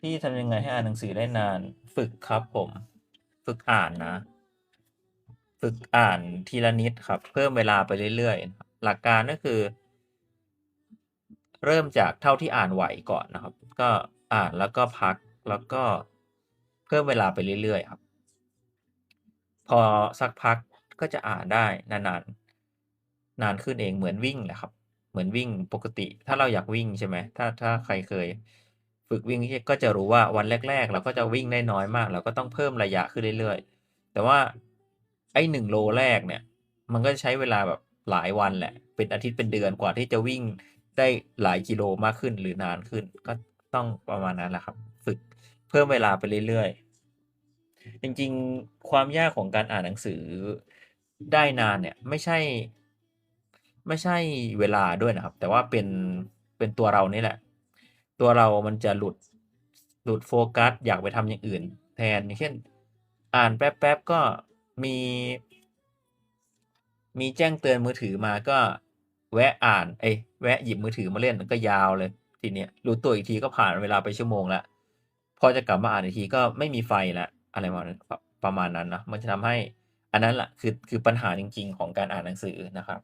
พี่ทำยังไงให้อ่านหนังสือได้นาน ฝึกครับผม ฝึกอ่านนะ ฝึกอ่านทีละนิดครับ เพิ่มเวลาไปเรื่อยๆนะครับหลักการก็คือ เริ่มจากเท่าที่อ่านไหวก่อนนะครับ ก็อ่านแล้วก็พักแล้วก็เพิ่มเวลาไปเรื่อยๆครับ พอสักพักก็จะอ่านได้นานๆนานขึ้นเองเหมือนวิ่งแหละครับ เหมือนวิ่งปกติ ถ้าเราอยากวิ่งใช่ไหมถ้าถ้าใครเคย ฝึกวิ่งก็จะรู้ว่าวันแรก ๆ เราก็จะวิ่งได้น้อยมาก เราก็ต้องเพิ่มระยะขึ้นเรื่อยๆ แต่ว่าไอ้หนึ่งโลแรกเนี่ย มันก็จะใช้เวลาแบบหลายวันแหละ เป็นอาทิตย์เป็นเดือนกว่าที่จะวิ่งได้หลายกิโลมากขึ้นหรือนานขึ้น ก็ต้องประมาณนั้นแหละครับ ฝึกเพิ่มเวลาไปเรื่อยๆ จริงๆ ความยากของการอ่านหนังสือได้นานเนี่ยไม่ใช่ ไม่ใช่เวลาด้วยนะครับ แต่ว่าเป็นเป็นตัวเรานี่แหละ ตัวเรามันจะหลุดหลุดโฟกัส อยากไปทำอย่างอื่น แทนอย่างเช่น อ่านแป๊บๆก็มี มีแจ้งเตือนมือถือมาก็ แวะอ่านเอ้แวะหยิบมือถือมาเล่นก็ยาวเลย ทีเนี้ยรู้ตัวอีกทีก็ผ่านเวลาไปชั่วโมงล้วพอจะกลับมาอ่านอีกทีก็ไม่มีไฟล้วอะไรประมาณนั้นประมาณนั้นนะมันจะทำให้อันนั้นแหละคือคือปัญหาจริง ๆ ของการอ่านหนังสือนะครับ